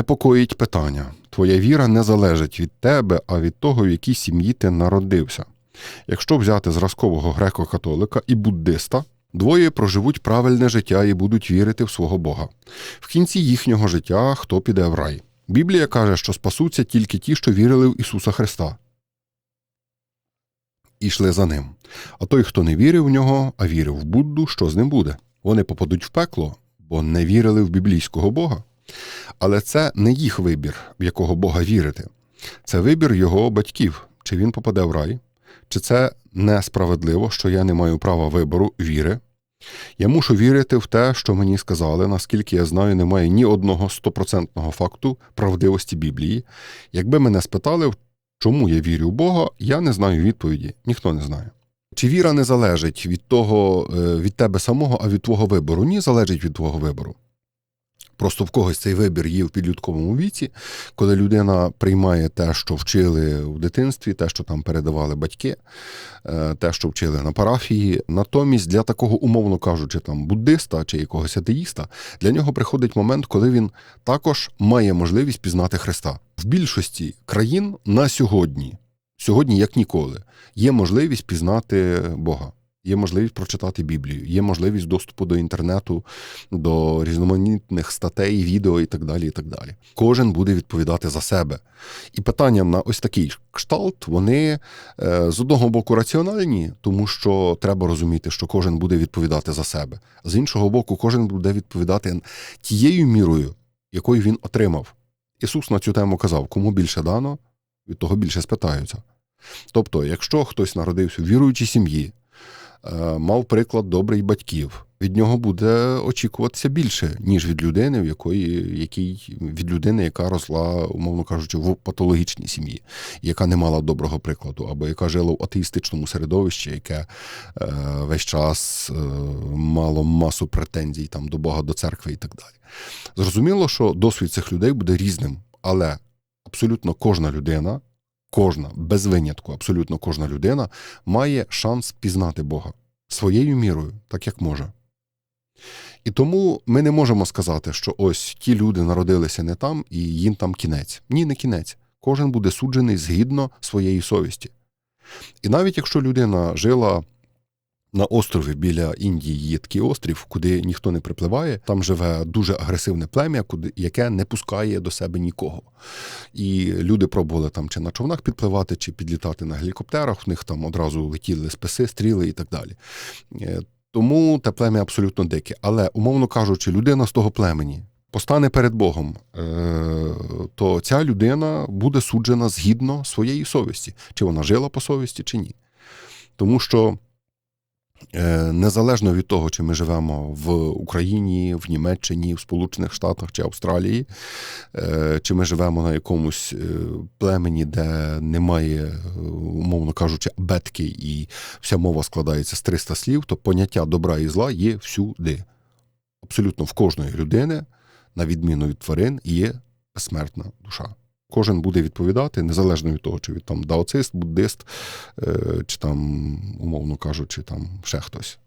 непокоїть питання. Твоя віра не залежить від тебе, а від того, в якій сім'ї ти народився. Якщо взяти зразкового греко-католика і буддиста, двоє проживуть правильне життя і будуть вірити в свого Бога. В кінці їхнього життя хто піде в рай. Біблія каже, що спасуться тільки ті, що вірили в Ісуса Христа. І йшли за ним. А той, хто не вірив в нього, а вірив в Будду, що з ним буде? Вони попадуть в пекло, бо не вірили в біблійського Бога. Але це не їх вибір, в якого Бога вірити. Це вибір його батьків, чи він попаде в рай, чи це несправедливо, що я не маю права вибору віри. Я мушу вірити в те, що мені сказали, наскільки я знаю, немає ні одного стопроцентного факту правдивості Біблії. Якби мене спитали, чому я вірю в Бога, я не знаю відповіді, ніхто не знає. Чи віра не залежить від того, е, від тебе самого, а від твого вибору? Ні, залежить від твого вибору. Просто в когось цей вибір є в підлітковому віці, коли людина приймає те, що вчили в дитинстві, те, що там передавали батьки, е, те, що вчили на парафії. Натомість для такого, умовно кажучи, там буддиста чи якогось атеїста, для нього приходить момент, коли він також має можливість пізнати Христа. В більшості країн на сьогодні, сьогодні як ніколи, є можливість пізнати Бога. Є можливість прочитати Біблію, є можливість доступу до інтернету, до різноманітних статей, відео і так далі. і так далі. Кожен буде відповідати за себе. І питання на ось такий кшталт, вони е, з одного боку раціональні, тому що треба розуміти, що кожен буде відповідати за себе. З іншого боку, кожен буде відповідати тією мірою, якою він отримав. Ісус на цю тему казав: кому більше дано, від того більше спитаються. Тобто, якщо хтось народився в віруючій сім'ї, мав приклад добрий батьків. Від нього буде очікуватися більше, ніж від людини, в якої який від людини, яка росла, умовно кажучи, в патологічній сім'ї, яка не мала доброго прикладу, або яка жила в атеїстичному середовищі, яке е, весь час е, мало масу претензій там до Бога, до церкви і так далі. Зрозуміло, що досвід цих людей буде різним, але абсолютно кожна людина кожна, без винятку, абсолютно кожна людина має шанс пізнати Бога своєю мірою, так як може. І тому ми не можемо сказати, що ось ті люди народилися не там і їм там кінець. Ні, не кінець. Кожен буде суджений згідно своєї совісті. І навіть якщо людина жила на острові біля Індії є такий острів, куди ніхто не припливає. Там живе дуже агресивне плем'я, куди яке не пускає до себе нікого. І люди пробували там чи на човнах підпливати, чи підлітати на гелікоптерах. В них там одразу летіли списи, стріли і так далі. Е, тому те плем'я абсолютно дике. Але, умовно кажучи, людина з того племені постане перед Богом, е, то ця людина буде суджена згідно своєї совісті, чи вона жила по совісті, чи ні. Тому що. Е, незалежно від того, чи ми живемо в Україні, в Німеччині, в Сполучених Штатах чи Австралії, е, чи ми живемо на якомусь е, племені, де немає, умовно кажучи, абетки, і вся мова складається з 300 слів, то поняття добра і зла є всюди. Абсолютно в кожної людини, на відміну від тварин, є безсмертна душа. Кожен буде відповідати, незалежно від того, чи він там даоцист, буддист, е, чи там, умовно кажучи, там ще хтось.